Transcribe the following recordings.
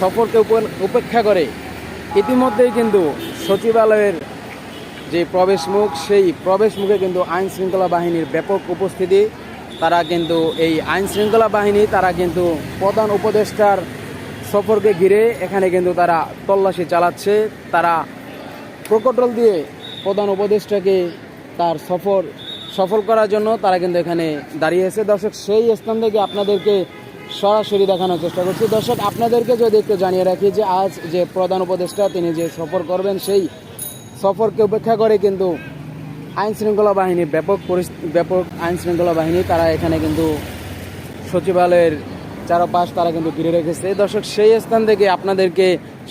সফরকে উপ- উপেক্ষা করে। ইতিমধ্যেই কিন্তু সচিবালয়ের যে প্রবেশ মুখ, সেই প্রবেশ মুখে কিন্তু আইন শৃঙ্খলা বাহিনীর ব্যাপক উপস্থিতি। তারা কিন্তু এই আইন শৃঙ্খলা বাহিনী, তারা কিন্তু প্রধান উপদেষ্টার সফরকে ঘিরে এখানে কিন্তু তারা তল্লাশি চালাচ্ছে। তারা প্রকটল দিয়ে প্রধান উপদেষ্টাকে তার সফর সফল করার জন্য তারা কিন্তু এখানে দাঁড়িয়েছে দর্শক, সেই স্থান থেকে আপনাদেরকে সরাসরি দেখানোর চেষ্টা করছি। দর্শক, আপনাদেরকে যদি একটু জানিয়ে রাখি যে আজ যে প্রধান উপদেষ্টা, তিনি যে সফর করবেন, সেই সফরকে উপেক্ষা করে কিন্তু আইন শৃঙ্খলা বাহিনী, ব্যাপক ব্যাপক আইন শৃঙ্খলা বাহিনী, তারা এখানে কিন্তু সচিবালয়ের চারপাশ তারা কিন্তু ঘিরে রেখেছে। দর্শক, সেই স্থান থেকে আপনাদেরকে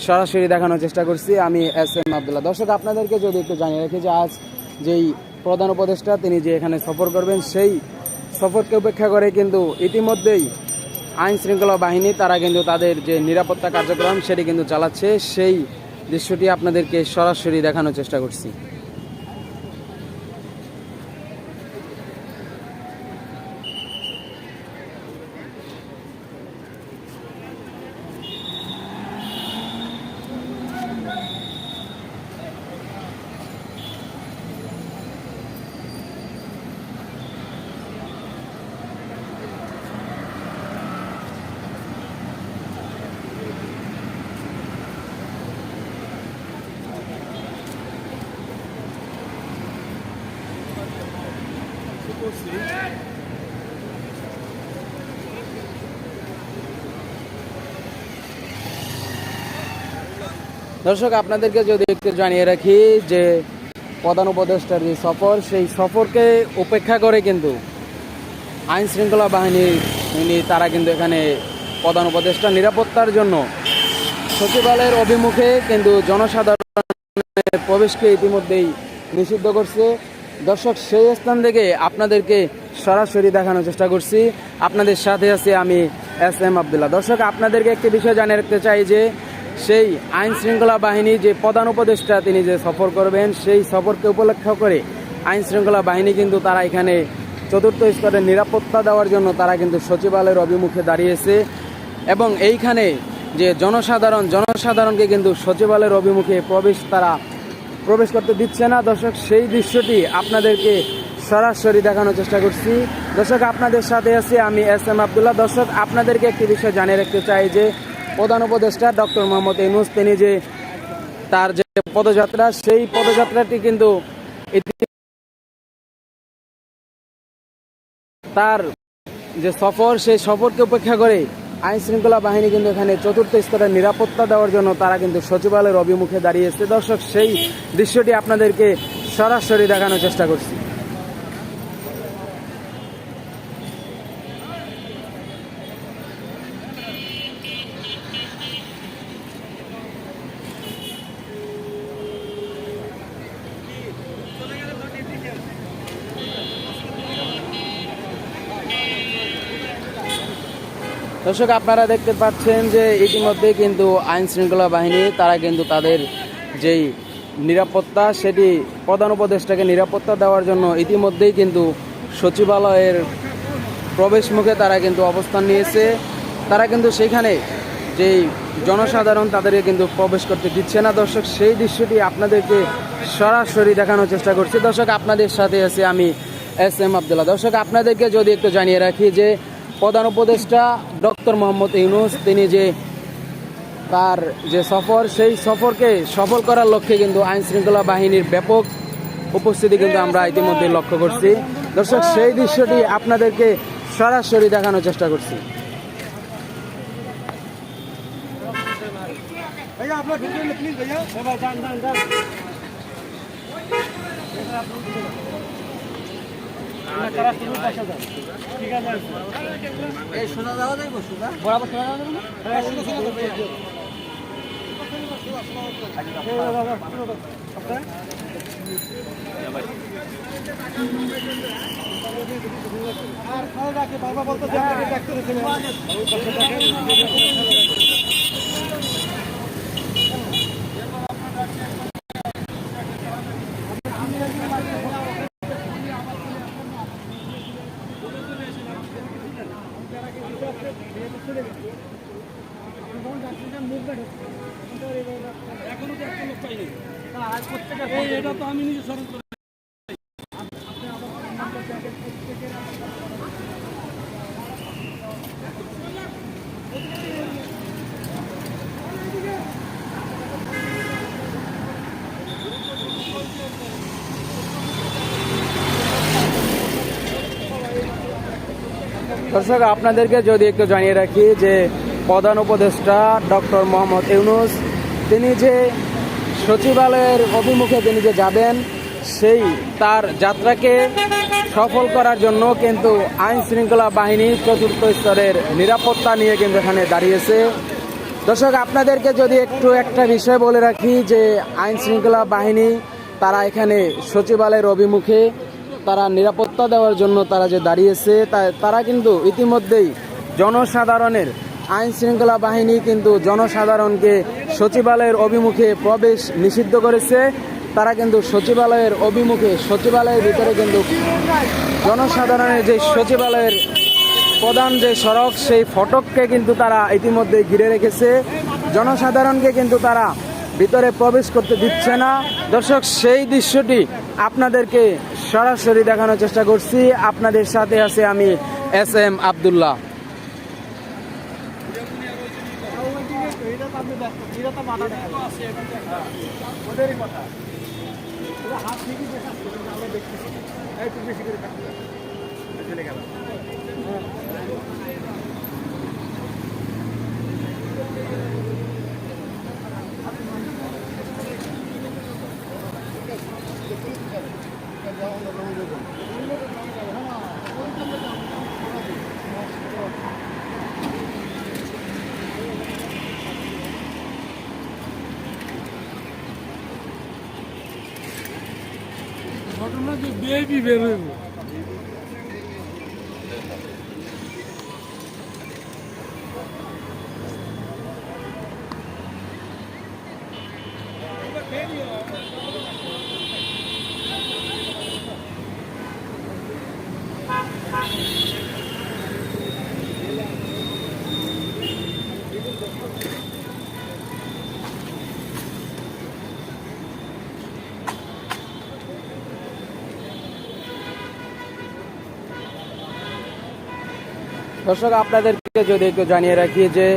সরাসরি দেখানোর চেষ্টা করছি। আমি এস এম আবদুল্লাহ। দর্শক, আপনাদেরকে যদি একটু জানিয়ে রাখি যে আজ যেই প্রধান উপদেষ্টা, তিনি যে এখানে সফর করবেন, সেই সফরকে উপেক্ষা করে কিন্তু ইতিমধ্যেই আইন শৃঙ্খলা বাহিনী, তারা কিন্তু তাদের যে নিরাপত্তা কার্যক্রম, সেটি কিন্তু চালাচ্ছে। সেই দৃশ্যটি আপনাদেরকে সরাসরি দেখানোর চেষ্টা করছি। দর্শক, আপনাদেরকে যদি একটু জানিয়ে রাখি যে প্রধান উপদেষ্টার যে সফর, সেই সফরকে উপেক্ষা করে কিন্তু আইন শৃঙ্খলা বাহিনী তারা কিন্তু এখানে প্রধান উপদেষ্টা নিরাপত্তার জন্য সচিবালয়ের অভিমুখে কিন্তু জনসাধারণের প্রবেশকে ইতিমধ্যেই নিষিদ্ধ করছে। দর্শক, সেই স্থান থেকে আপনাদেরকে সরাসরি দেখানোর চেষ্টা করছি। আপনাদের সাথে আছে আমি এস এম আবদুল্লাহ। দর্শক, আপনাদেরকে একটি বিষয় জানিয়ে রাখতে চাই যে, সেই আইন শৃঙ্খলা বাহিনী যে প্রধান উপদেষ্টা, তিনি যে সফর করবেন, সেই সফরকে উপলক্ষ করে আইন শৃঙ্খলা বাহিনী কিন্তু তারা এখানে চতুর্থ স্তরের নিরাপত্তা দেওয়ার জন্য তারা কিন্তু সচিবালয়ের অভিমুখে দাঁড়িয়েছে। এবং এইখানে যে জনসাধারণ, জনসাধারণকে কিন্তু সচিবালয়ের অভিমুখে প্রবেশ তারা প্রবেশ করতে দিচ্ছে না। দর্শক, সেই দৃশ্যটি আপনাদেরকে সরাসরি দেখানোর চেষ্টা করছি। দর্শক, আপনাদের সাথে আছি আমি এস এম আবদুল্লাহ। দর্শক, আপনাদেরকে একটি বিষয় জানিয়ে রাখতে চাই যে, প্রধান উপদেষ্টা ডক্টর মোহাম্মদ ইনুস তিনি যে তার যে পদযাত্রা, সেই পদযাত্রাটি কিন্তু তার যে সফর, সেই সফরকে উপেক্ষা করে আইন শৃঙ্খলা বাহিনী কিন্তু এখানে চতুর্থ স্তরের নিরাপত্তা দেওয়ার জন্য তারা কিন্তু সচিবালয়ের অভিমুখে দাঁড়িয়েছে। দর্শক, সেই দৃশ্যটি আপনাদেরকে সরাসরি দেখানোর চেষ্টা করছি। দর্শক, আপনারা দেখতে পাচ্ছেন যে ইতিমধ্যে কিন্তু আইন শৃঙ্খলা বাহিনী, তারা কিন্তু তাদের যেই নিরাপত্তা, সেটি প্রধান উপদেষ্টাকে নিরাপত্তা দেওয়ার জন্য ইতিমধ্যেই কিন্তু সচিবালয়ের প্রবেশ মুখে তারা কিন্তু অবস্থান নিয়েছে। তারা কিন্তু সেখানে যেই জনসাধারণ তাদেরকে কিন্তু প্রবেশ করতে দিচ্ছে না। দর্শক, সেই দৃশ্যটি আপনাদেরকে সরাসরি দেখানোর চেষ্টা করছি। দর্শক, আপনাদের সাথে আছে আমি এস এম আবদুল্লাহ। দর্শক, আপনাদেরকে যদি একটু জানিয়ে রাখি যে প্রধান উপদেষ্টা ডক্টর মোহাম্মদ ইউনুস তিনি যে তার যে সফর সেই সফরকে সফল করার লক্ষ্যে কিন্তু আইন শৃঙ্খলা বাহিনীর ব্যাপক উপস্থিতি কিন্তু আমরা ইতিমধ্যে লক্ষ্য করছি। দর্শক সেই দৃশ্যটি আপনাদেরকে সরাসরি দেখানোর চেষ্টা করছি। भैया শোনা যাওয়া যাইব শোনা বরাবর শোনা যাবে না? হ্যাঁ আর খাওয়া রাখে বাবা বলতো ডাক্তার এখানে এখনও তো একটা লোক পাইনি এই দর্শক আপনাদেরকে যদি একটু জানিয়ে রাখি যে প্রধান উপদেষ্টা ডক্টর মোহাম্মদ ইউনুস তিনি যে সচিবালয়ের অভিমুখে তিনি যে যাবেন, সেই তার যাত্রাকে সফল করার জন্য কিন্তু আইন শৃঙ্খলা বাহিনী চতুর্থ স্তরের নিরাপত্তা নিয়ে কিন্তু এখানে দাঁড়িয়েছে। দর্শক, আপনাদেরকে যদি একটু একটা বিষয় বলে রাখি যে আইন শৃঙ্খলা বাহিনী, তারা এখানে সচিবালয়ের অভিমুখে তারা নিরাপত্তা দেওয়ার জন্য তারা যে দাঁড়িয়েছে তারা কিন্তু ইতিমধ্যেই জনসাধারণের আইন শৃঙ্খলা বাহিনী কিন্তু জনসাধারণকে সচিবালয়ের অভিমুখে প্রবেশ নিষিদ্ধ করেছে। তারা কিন্তু সচিবালয়ের অভিমুখে, সচিবালয়ের ভিতরে কিন্তু জনসাধারণের যে সচিবালয়ের প্রধান যে সড়ক, সেই ফটককে কিন্তু তারা ইতিমধ্যে ঘিরে রেখেছে। জনসাধারণকে কিন্তু তারা ভিতরে প্রবেশ করতে দিচ্ছে না। দর্শক, সেই দৃশ্যটি আপনাদেরকে সরাসরি দেখানোর চেষ্টা করছি। আপনাদের সাথে আছে আমি এস এম আবদুল্লাহ এটা তো আপনি ব্যস্ত এটা তো মাথা দেখা যাচ্ছে ওদেরই কথা। ওরা হাত ঠিকই কিন্তু আমরা দেখতেছি একটু বেশি করে চলে গেল ঘটনা যে বেবি বের দর্শক, আপনাদেরকে যদি একটু জানিয়ে রাখি যে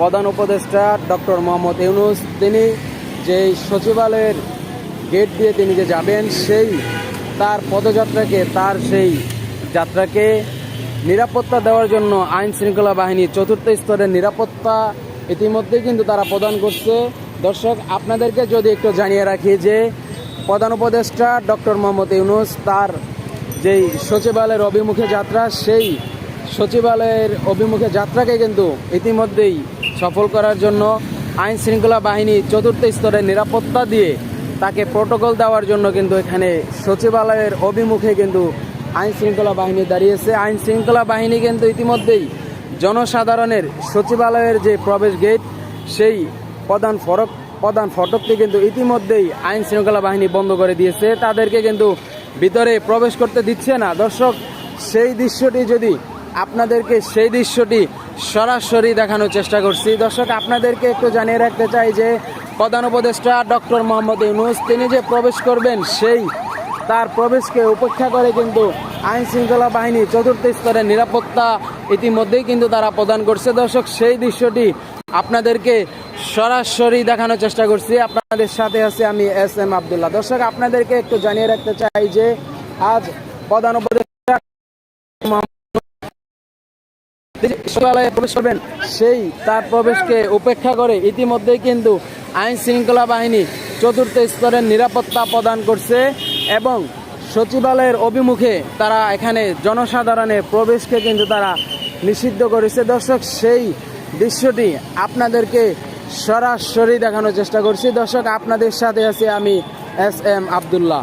প্রধান উপদেষ্টা ডক্টর মোহাম্মদ ইউনুস, তিনি যে সচিবালয়ের গেট দিয়ে তিনি যে যাবেন, সেই তার পদযাত্রাকে, তার সেই যাত্রাকে নিরাপত্তা দেওয়ার জন্য আইন শৃঙ্খলা বাহিনী চতুর্থ স্তরের নিরাপত্তা ইতিমধ্যেই কিন্তু তারা প্রদান করছে। দর্শক, আপনাদেরকে যদি একটু জানিয়ে রাখি যে প্রধান উপদেষ্টা ডক্টর মোহাম্মদ ইউনুস তার যেই সচিবালয়ের অভিমুখে যাত্রা, সেই সচিবালয়ের অভিমুখে যাত্রাকে কিন্তু ইতিমধ্যেই সফল করার জন্য আইন শৃঙ্খলা বাহিনী চতুর্থ স্তরে নিরাপত্তা দিয়ে তাকে প্রোটোকল দেওয়ার জন্য কিন্তু এখানে সচিবালয়ের অভিমুখে কিন্তু আইন শৃঙ্খলা বাহিনী দাঁড়িয়েছে। আইন শৃঙ্খলা বাহিনী কিন্তু ইতিমধ্যেই জনসাধারণের সচিবালয়ের যে প্রবেশ গেট, সেই প্রধান ফরক, প্রধান ফটকটি কিন্তু ইতিমধ্যেই আইন শৃঙ্খলা বাহিনী বন্ধ করে দিয়েছে। তাদেরকে কিন্তু ভিতরে প্রবেশ করতে দিচ্ছে না। দর্শক, সেই দৃশ্যটি যদি আপনাদেরকে সেই দৃশ্যটি সরাসরি দেখানোর চেষ্টা করছি। দর্শক, আপনাদেরকে একটু জানিয়ে রাখতে চাই যে প্রধান উপদেষ্টা ডক্টর মোহাম্মদ ইউনুস, তিনি যে প্রবেশ করবেন সেই, তার প্রবেশকে উপেক্ষা করে কিন্তু আইন শৃঙ্খলা বাহিনী চতুর্থ স্তরের নিরাপত্তা ইতিমধ্যেই কিন্তু তারা প্রদান করছে। দর্শক, সেই দৃশ্যটি আপনাদেরকে সরাসরি দেখানোর চেষ্টা করছি। আপনাদের সাথে আছে আমি এস এম আবদুল্লাহ। দর্শক, আপনাদেরকে একটু জানিয়ে রাখতে চাই যে আজ প্রধান উপদেষ্টা তিনি প্রবেশ করবেন, সেই তার প্রবেশকে উপেক্ষা করে ইতিমধ্যেই কিন্তু আইন শৃঙ্খলা বাহিনী চতুর্থ স্তরের নিরাপত্তা প্রদান করছে এবং সচিবালয়ের অভিমুখে তারা এখানে জনসাধারণের প্রবেশকে কিন্তু তারা নিষিদ্ধ করেছে। দর্শক, সেই দৃশ্যটি আপনাদেরকে সরাসরি দেখানোর চেষ্টা করছি। দর্শক, আপনাদের সাথে আছি আমি এস এম আবদুল্লাহ।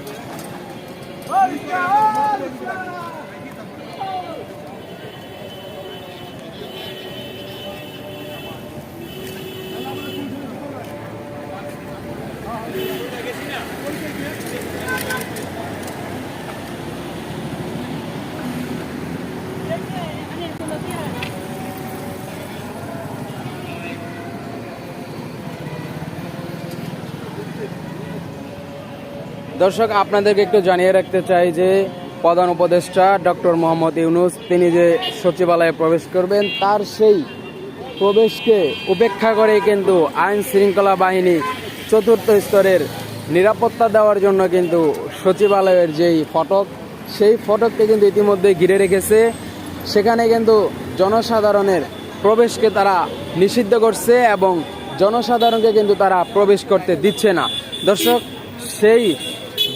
দর্শক, আপনাদেরকে একটু জানিয়ে রাখতে চাই যে প্রধান উপদেষ্টা ডক্টর মোহাম্মদ ইউনুস, তিনি যে সচিবালয়ে প্রবেশ করবেন, তার সেই প্রবেশকে উপেক্ষা করে কিন্তু আইন শৃঙ্খলা বাহিনী চতুর্থ স্তরের নিরাপত্তা দেওয়ার জন্য কিন্তু সচিবালয়ের যেই ফটক, সেই ফটককে কিন্তু ইতিমধ্যে ঘিরে রেখেছে। সেখানে কিন্তু জনসাধারণের প্রবেশকে তারা নিষিদ্ধ করছে এবং জনসাধারণকে কিন্তু তারা প্রবেশ করতে দিচ্ছে না। দর্শক, সেই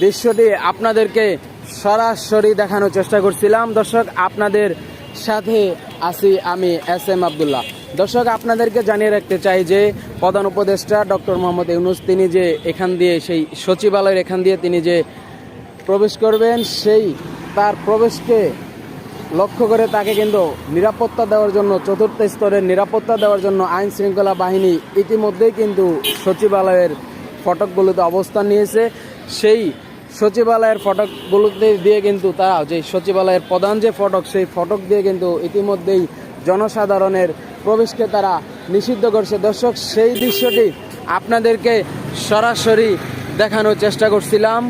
দৃশ্যটি আপনাদেরকে সরাসরি দেখানোর চেষ্টা করছিলাম। দর্শক, আপনাদের সাথে আছি আমি এস এম আবদুল্লাহ। দর্শক, আপনাদেরকে জানিয়ে রাখতে চাই যে প্রধান উপদেষ্টা ডক্টর মোহাম্মদ ইউনুস, তিনি যে এখান দিয়ে সেই সচিবালয়ের এখান দিয়ে তিনি যে প্রবেশ করবেন, সেই তার প্রবেশকে লক্ষ্য করে তাকে কিন্তু নিরাপত্তা দেওয়ার জন্য, চতুর্থ স্তরের নিরাপত্তা দেওয়ার জন্য আইন শৃঙ্খলা বাহিনী ইতিমধ্যেই কিন্তু সচিবালয়ের ফটকগুলোতে অবস্থান নিয়েছে। সেই সচিবালয়ের ফটকগুলোতে দিয়ে কিন্তু তারা যে সচিবালয়ের প্রধান যে ফটক, সেই ফটক দিয়ে কিন্তু ইতিমধ্যেই জনসাধারণের প্রবেশকে তারা নিষিদ্ধ করছে। দর্শক, সেই দৃশ্যটি আপনাদেরকে সরাসরি দেখানোর চেষ্টা করছিলাম।